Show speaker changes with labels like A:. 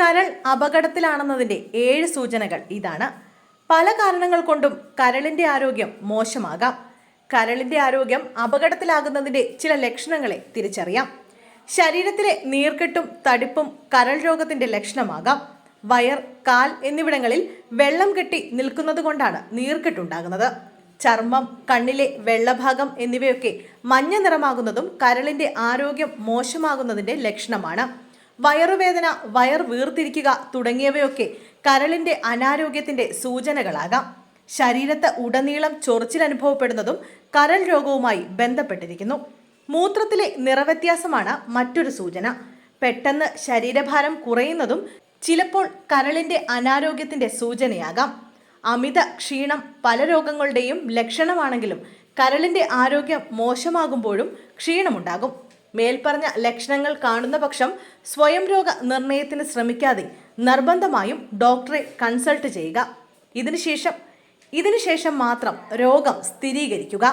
A: കരൾ അപകടത്തിലാണെന്നതിന്റെ ഏഴ് സൂചനകൾ ഇതാണ്. പല കാരണങ്ങൾ കൊണ്ടും കരളിന്റെ ആരോഗ്യം മോശമാകാം. കരളിന്റെ ആരോഗ്യം അപകടത്തിലാകുന്നതിന്റെ ചില ലക്ഷണങ്ങളെ തിരിച്ചറിയാം. ശരീരത്തിലെ നീർക്കെട്ടും തടിപ്പും കരൾ രോഗത്തിന്റെ ലക്ഷണമാകാം. വയർ കാൽ എന്നിവിടങ്ങളിൽ വെള്ളം കെട്ടി നിൽക്കുന്നത് കൊണ്ടാണ് നീർക്കെട്ടുണ്ടാകുന്നത് ചർമ്മം കണ്ണിലെ വെള്ളഭാഗം എന്നിവയൊക്കെ മഞ്ഞ നിറമാകുന്നതും കരളിന്റെ ആരോഗ്യം മോശമാകുന്നതിന്റെ ലക്ഷണമാണ്. വയറുവേദന വയർ വീർത്തിരിക്കുക തുടങ്ങിയവയൊക്കെ കരളിന്റെ അനാരോഗ്യത്തിന്റെ സൂചനകളാകാം. ശരീരത്ത് ഉടനീളം ചൊറിച്ചിൽ അനുഭവപ്പെടുന്നതും കരൾ രോഗവുമായി ബന്ധപ്പെട്ടിരിക്കുന്നു. മൂത്രത്തിലെ നിറവ്യത്യാസമാണ് മറ്റൊരു സൂചന. പെട്ടെന്ന് ശരീരഭാരം കുറയുന്നതും ചിലപ്പോൾ കരളിന്റെ അനാരോഗ്യത്തിന്റെ സൂചനയാകാം. അമിത ക്ഷീണം പല രോഗങ്ങളുടെയും ലക്ഷണമാണെങ്കിലും കരളിന്റെ ആരോഗ്യം മോശമാകുമ്പോഴും ക്ഷീണമുണ്ടാകും. മേൽപ്പറഞ്ഞ ലക്ഷണങ്ങൾ കാണുന്ന പക്ഷം സ്വയം രോഗ നിർണയത്തിന് ശ്രമിക്കാതെ നിർബന്ധമായും ഡോക്ടറെ കൺസൾട്ട് ചെയ്യുക. ഇതിനുശേഷം ഇതിനുശേഷം മാത്രം രോഗം സ്ഥിരീകരിക്കുക.